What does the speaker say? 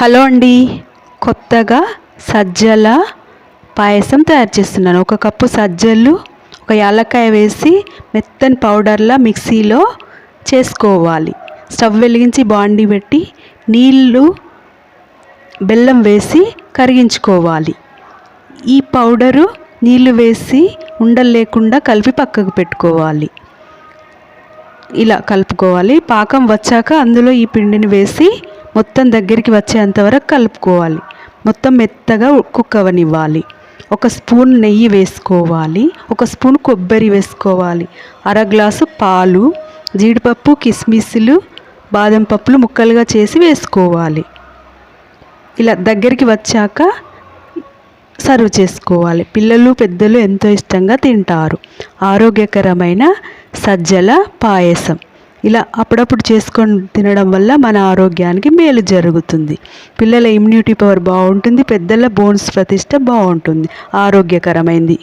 Hello అండి. కొత్తగా సజ్జల పాయసం తయారు చేస్తున్నాను. ఒక కప్పు సజ్జలు ఒక యాలక్కాయ వేసి మెత్తని పౌడర్లా మిక్సీలో చేసుకోవాలి. స్టవ్ వెలిగించి బాండి పెట్టి నీళ్ళు బెల్లం వేసి కరిగించుకోవాలి. ఈ పౌడరు నీళ్ళు వేసి ఉండలు లేకుండా కలిపి పక్కకు పెట్టుకోవాలి. ఇలా కలుపుకోవాలి. పాకం వచ్చాక అందులో ఈ పిండిని వేసి మొత్తం దగ్గరికి వచ్చేంత వరకు కలుపుకోవాలి. మొత్తం మెత్తగా కుక్కవనివ్వాలి ఒక స్పూన్ నెయ్యి వేసుకోవాలి. ఒక స్పూన్ కొబ్బరి వేసుకోవాలి. అర గ్లాసు పాలు జీడిపప్పు కిస్మిస్లు బాదం పప్పులు ముక్కలుగా చేసి వేసుకోవాలి. ఇలా దగ్గరికి వచ్చాక సర్వ్ చేసుకోవాలి. పిల్లలు పెద్దలు ఎంతో ఇష్టంగా తింటారు. ఆరోగ్యకరమైన సజ్జల పాయసం. ఇలా అప్పుడప్పుడు చేసుకొని తినడం వల్ల మన ఆరోగ్యానికి మేలు జరుగుతుంది. పిల్లల ఇమ్యూనిటీ పవర్ బాగుంటుంది పెద్దల బోన్స్ ప్రతిష్ట బాగుంటుంది. ఆరోగ్యకరమైంది.